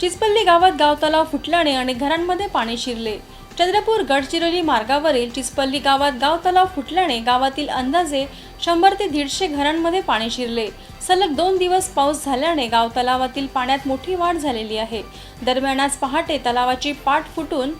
चिचपल्ली गावात गाव तलाव फुटल्याने अनेक घरांमध्ये पाणी शिरले. चंद्रपूर गडचिरोली मार्गावरील चिचपल्ली गावात गाव तलाव फुटल्याने गावातील अंदाजे शंभर ते दीडशे घरांमध्ये पाणी शिरले. सलग दोन दिवस पाऊस झाल्याने गाव तलावातील पाण्यात मोठी वाढ झालेली आहे. दरम्यान आज पहाटे तलावाची पाठ फुटून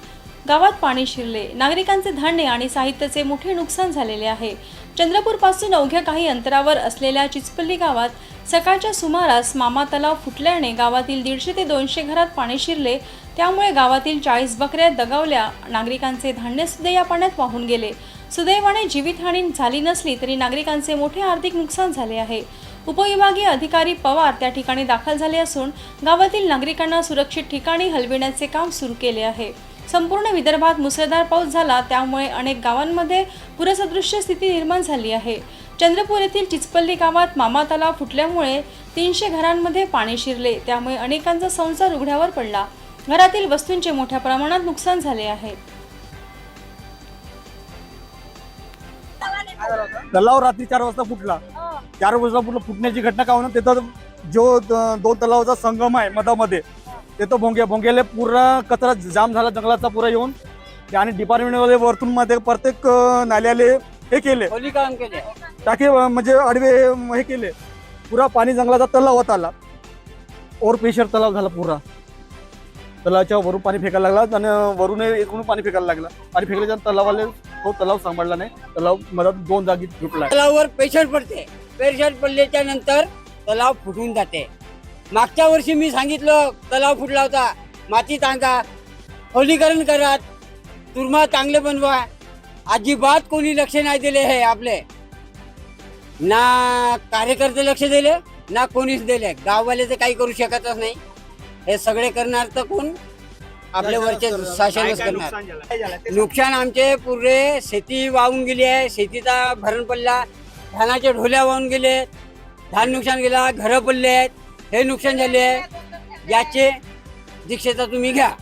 गावात पाणी शिरले. नागरिकांचे धान्य आणि साहित्याचे मोठे नुकसान झालेले आहे. चंद्रपूरपासून अवघ्या काही अंतरावर असलेल्या चिचपल्ली गावात सकाळच्या सुमारास मामा तलाव फुटल्याने गावातील दीडशे ते दोनशे घरात पाणी शिरले. त्यामुळे गावातील चाळीस बकऱ्या दगावल्या. नागरिकांचे धान्य सुद्धा या पाण्यात वाहून गेले. सुदैवाने जीवितहानी झाली नसली तरी नागरिकांचे मोठे आर्थिक नुकसान झाले आहे. उपविभागीय अधिकारी पवार त्या ठिकाणी दाखल झाले असून गावातील नागरिकांना सुरक्षित ठिकाणी हलविण्याचे काम सुरू केले आहे. संपूर्ण विदर्भात मुसळधार पाऊस झाला त्यामुळे अनेक गावांमध्ये पुरसदृश्य स्थिती निर्माण झाली आहे. चंद्रपूर येथील चिचपल्ली गावात मामा तलाव फुटल्यामुळे तीनशे घरांमध्ये पाणी शिरले त्यामुळे अनेकांचा संसार उघड्यावर पडला. घरातील वस्तूंचे मोठ्या प्रमाणात नुकसान झाले आहे. तलाव रात्री चार वाजता फुटला. चार वाजता फुटला. फुटण्याची घटना का होणार तिथं जो दोन तलावाचा संगम आहे मधामध्ये तिथं भोंगे. भोंग्याला पुरा कचरा जाम झाला जंगलाचा पुरा येऊन. ते आणि डिपार्टमेंटवाले वरतून मध्ये प्रत्येक नाल्याले हे केले. खोलीकरण केले. टाके म्हणजे आडवे हे केले. पुरा पाणी जंगलाचा तलावात आला. ओर प्रेशर तलाव झाला पुरा. तलावाच्या वरून पाणी फेकायला लागला आणि वरून इकडून पाणी फेकायला लागला. पाणी फेकल्याच्या तलावाले तो तलाव सांभाळला नाही. तलाव मधात दोन जागी तुटला. तलावावर प्रेशर पडते. प्रेशर पडल्याच्या नंतर तलाव फुटून जाते. मागच्या वर्षी मी सांगितलं तलाव फुटला होता. माती टांगा खोलीकरण करा. तुरमा चांगले बनवा. अजिबात कोणी लक्ष नाही दिले हे आपले. ना कार्यकर्ते लक्ष दिले ना कोणीच दिले. गाववाले तर काही करू शकतच नाही. हे सगळे करणार तर कोण? आपल्या वरचे शासनच करणार. नुकसान आमचे पुरे शेती वाहून गेली आहे. शेतीचा भरण पडला. धानाचे ढोल्या वाहून गेले. धान नुकसान गेला घरं पडले आहेत. हे नुकसान झाले आहे. याचे दीक्षेचा तुम्ही घ्या.